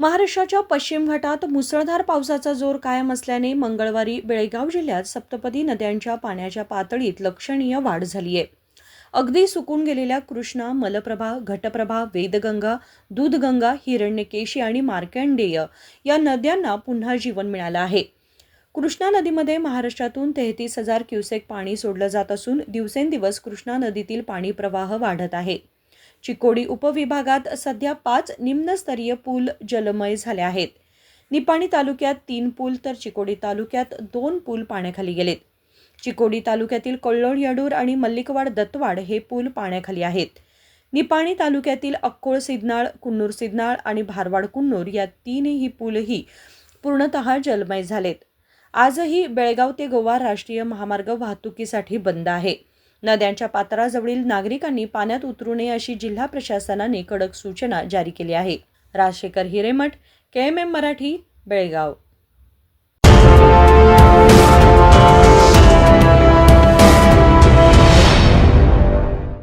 महाराष्ट्राच्या पश्चिम घाटात मुसळधार पावसाचा जोर कायम असल्याने मंगळवारी बेळगाव जिल्ह्यात सप्तपदी नद्यांच्या पाण्याच्या पातळीत लक्षणीय वाढ झाली आहे. अगदी सुकून गेलेल्या कृष्णा मलप्रभा घटप्रभा वेदगंगा दूधगंगा हिरण्यकेशी आणि मार्कंडेय या नद्यांना पुन्हा जीवन मिळालं आहे. कृष्णा नदीमध्ये महाराष्ट्रातून तेहतीस हजार क्युसेक पाणी सोडलं जात असून दिवसेंदिवस कृष्णा नदीतील पाणी प्रवाह वाढत आहे. चिकोडी उपविभागात सध्या पाच निम्नस्तरीय पूल जलमय झाले आहेत. निपाणी तालुक्यात तीन पूल तर चिकोडी तालुक्यात दोन पूल पाण्याखाली गेलेत. चिकोडी तालुक्यातील कल्लोळ यडूर आणि मल्लिकवाड दत्तवाड हे पूल पाण्याखाली आहेत. निपाणी तालुक्यातील अक्कोळ सिद्नाळ कुन्नूर सिद्धनाळ आणि भारवाड कुन्नूर या तीनही पूलही पूर्णतः जलमय झालेत. आजही बेळगाव ते गोवा राष्ट्रीय महामार्ग वाहतुकीसाठी बंद आहे. नद्यांच्या पात्राजवळील नागरिकांनी पाण्यात उतरू नये अशी जिल्हा प्रशासनाने कडक सूचना जारी केली आहे. Rajashekhar Hiremath K M M Marathi Belgaum.